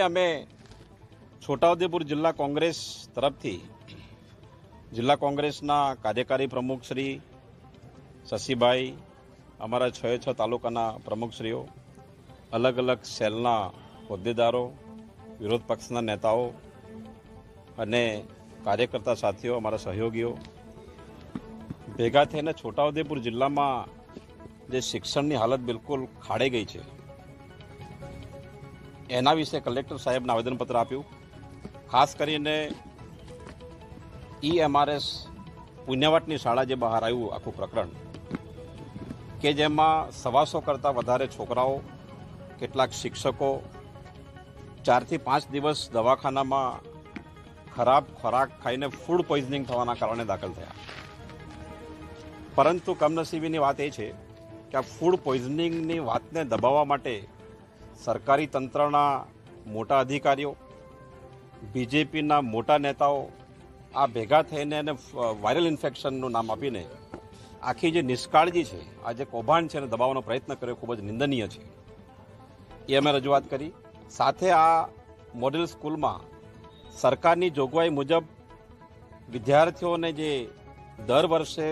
માટે અમે છોટાઉદેપુર જિલ્લા કોંગ્રેસ તરફથી જિલ્લા કોંગ્રેસના કાર્યકારી પ્રમુખ શ્રી શશીભાઈ, અમારા છ છ તાલુકાના પ્રમુખશ્રીઓ અલગ અલગ સેલના હોદ્દેદારો, વિરોધ પક્ષના નેતાઓ અને કાર્યકર્તા સાથીઓ, અમારા સહયોગીઓ. ભેગા થઈને છોટાઉદેપુર જિલ્લામાં જે શિક્ષણની હાલત બિલકુલ ખાડે ગઈ છે. એના વિશે કલેક્ટર સાહેબને આવેદનપત્ર આપ્યું. ખાસ કરીને ઈએમઆરએસ પુણ્યવાટની શાળા જે બહાર આવ્યું, આખું પ્રકરણ, કે જેમાં સવાસો કરતાં વધારે છોકરાઓ, કેટલાક શિક્ષકો ચારથી પાંચ દિવસ દવાખાનામાં ખરાબ ખોરાક ખાઈને ફૂડ પોઈઝનિંગ થવાના કારણે દાખલ થયા. પરંતુ કમનસીબીની વાત એ છે કે આ ફૂડ પોઈઝનિંગની વાતને દબાવવા માટે સરકારી તંત્રના મોટા અધિકારીઓ, બીજેપીના મોટા નેતાઓ આ ભેગા થઈને એને વાયરલ ઇન્ફેક્શનનું નામ આપીને આખી જે નિષ્કાળજી છે, આ જે કૌભાંડ છે એને દબાવવાનો પ્રયત્ન કર્યો, ખૂબ જ નિંદનીય છે. એ અમે રજૂઆત કરી. સાથે આ મોડેલ સ્કૂલમાં સરકારની જોગવાઈ મુજબ વિદ્યાર્થીઓને જે દર વર્ષે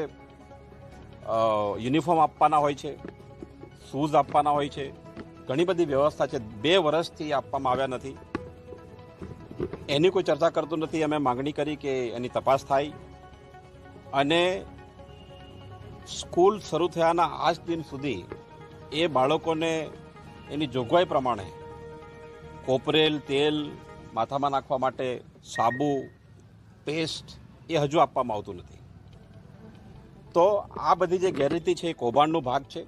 યુનિફોર્મ આપવાના હોય છે, શૂઝ આપવાના હોય છે ઘણી બધી વ્યવસ્થા છે. બે વર્ષથી આપવામાં આવ્યા નથી. એની કોઈ ચર્ચા કરતું નથી. અમે માગણી કરી કે એની તપાસ થાય. અને સ્કૂલ શરૂ થયાના આજ દિન સુધી એ બાળકોને એની જોગવાઈ પ્રમાણે કોપરેલ, તેલ માથામાં નાખવા માટે સાબુ, પેસ્ટ એ હજુ આપવામાં આવતું નથી. તો આ બધી જે ગેરરીતિ છે એ કૌભાંડનો ભાગ છે.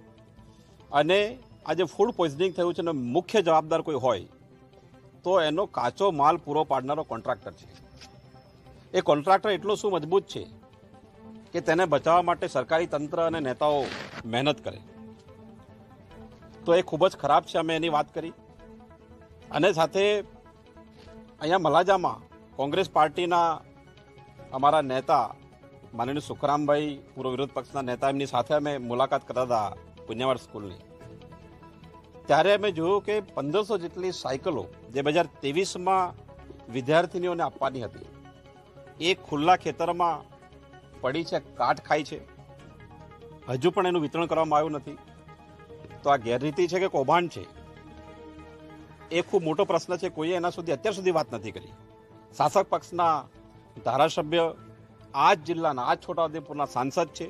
અને આ જે ફૂડ પોઈઝનિંગ થયું છે ને મુખ્ય જવાબદાર કોઈ હોય, તો એનો કાચો માલ પૂરો પાડનારો કોન્ટ્રાક્ટર છે. એ કોન્ટ્રાક્ટર એટલો શું મજબૂત છે કે તેને બચાવવા માટે સરકારી તંત્ર અને નેતાઓ મહેનત કરે. તો એ ખૂબ જ ખરાબ છે, અમે એની વાત કરી. અને સાથે અહીંયા મલાજામાં કોંગ્રેસ પાર્ટીના અમારા નેતા માનનીય સુખરામભાઈ, પૂર્વ વિરોધ પક્ષના નેતા એમની સાથે અમે મુલાકાત કરતા હતા પુણ્યવાડ સ્કૂલની. ત્યારે અમે જોયું કે પંદરસો જેટલી સાયકલો જે બે હજાર ત્રેવીસમાં વિદ્યાર્થીનીઓને આપવાની હતી, એ ખુલ્લા ખેતરમાં પડી છે, કાટ ખાય છે. હજુ પણ એનું વિતરણ કરવામાં આવ્યું નથી. તો આ ગેરરીતિ છે કે કૌભાંડ છે? એ ખૂબ મોટો પ્રશ્ન છે, કોઈએ એના સુધી અત્યાર સુધી વાત નથી કરી. શાસક પક્ષના ધારાસભ્ય આ જ જિલ્લાના, આ જ છોટાઉદેપુરના સાંસદ છે,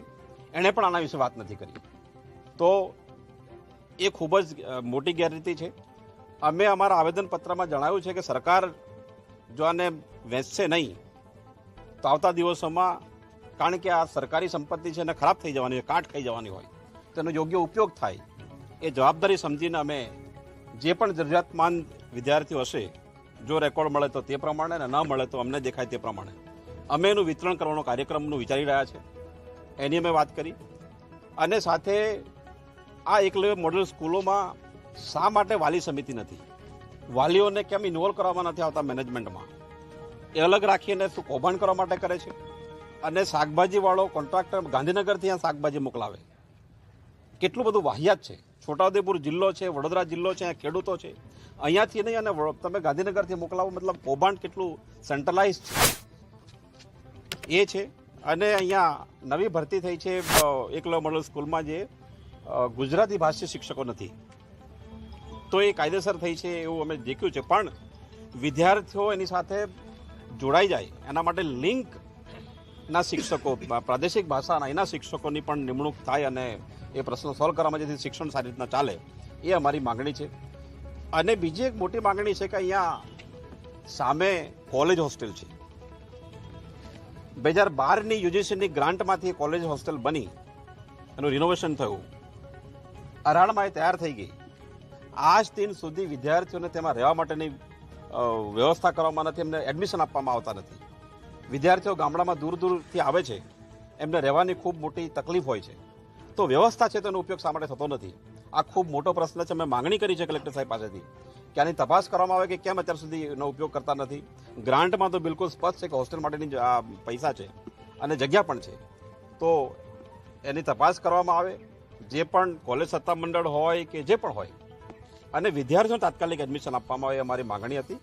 એણે પણ આના વિશે વાત નથી કરી. તો એ ખૂબ જ મોટી ગેરરીતિ છે. અમે અમારા આવેદનપત્રમાં જણાવ્યું છે કે સરકાર જો આને વેચશે નહીં, તો આવતા દિવસોમાં કારણ કે આ સરકારી સંપત્તિ છે એને ખરાબ થઈ જવાની હોય કાટ ખાઈ જવાની હોય તેનો યોગ્ય ઉપયોગ થાય. એ જવાબદારી સમજીને અમે જે પણ જરૂરિયાતમાન વિદ્યાર્થીઓ હશે, જો રેકોર્ડ મળે તો તે પ્રમાણે અને ન મળે તો અમને દેખાય તે પ્રમાણે. અમે એનું વિતરણ કરવાનો કાર્યક્રમનું વિચારી રહ્યા છે. એની અમે વાત કરી. અને સાથે આ એકલવ્ય મોડેલ સ્કૂલોમાં શા માટે વાલી સમિતિ નથી? વાલીઓને કેમ ઇન્વોલ્વ કરવામાં નથી આવતા મેનેજમેન્ટમાં એ અલગ રાખીને શું કૌભાંડ કરવા માટે કરે છે? અને શાકભાજીવાળો કોન્ટ્રાક્ટર ગાંધીનગરથી અહીંયા શાકભાજી મોકલાવે. કેટલું બધું વાહિયાત છે? છોટાઉદેપુર જિલ્લો છે, વડોદરા જિલ્લો છે અહીંયા ખેડૂતો છે. અહીંયાથી નહીં અને તમે ગાંધીનગરથી મોકલાવો, મતલબ કૌભાંડ કેટલું સેન્ટ્રલાઇઝ છે? એ છે. અને અહીંયા નવી ભરતી થઈ છે એકલો મોડલ સ્કૂલમાં જે ગુજરાતી ભાષી શિક્ષકો નથી. તો એ કાયદેસર થઈ છે એવું અમે દેખ્યું છે. પણ વિદ્યાર્થીઓ એની સાથે જોડાઈ જાય, એના માટે લિંકના શિક્ષકો પ્રાદેશિક ભાષાના એના શિક્ષકોની પણ નિમણૂક થાય અને એ પ્રશ્નો સોલ્વ કરવામાં જેથી શિક્ષણ સારી રીતના ચાલે, એ અમારી માંગણી છે. અને બીજી એક મોટી માંગણી છે કે અહીંયા સામે કોલેજ હોસ્ટેલ છે. બે હજાર બારની યુજીસીની ગ્રાન્ટમાંથી કોલેજ હોસ્ટેલ બની, એનું રિનોવેશન થયું. અરાળમાં એ તૈયાર થઈ ગઈ. આજ દિન સુધી વિદ્યાર્થીઓને તેમાં રહેવા માટેની વ્યવસ્થા કરવામાં નથી, એમને એડમિશન આપવામાં આવતા નથી. વિદ્યાર્થીઓ ગામડામાં દૂર દૂરથી આવે છે. એમને રહેવાની ખૂબ મોટી તકલીફ હોય છે. તો વ્યવસ્થા છે તેનો ઉપયોગ શા થતો નથી? આ ખૂબ મોટો પ્રશ્ન છે. મેં માંગણી કરી છે કલેક્ટર સાહેબ પાસેથી કે આની તપાસ કરવામાં આવે કે કેમ અત્યાર સુધી એનો ઉપયોગ કરતા નથી. ગ્રાન્ટમાં તો બિલકુલ સ્પષ્ટ છે કે હોસ્ટેલ માટેની પૈસા છે અને જગ્યા પણ છે. તો એની તપાસ કરવામાં આવે. જે પણ કોલેજ સત્તા મંડળ હોય કે જે પણ હોય. અને વિદ્યાર્થીઓને તાત્કાલિક એડમિશન આપવામાં આવે અમારી માગણી હતી.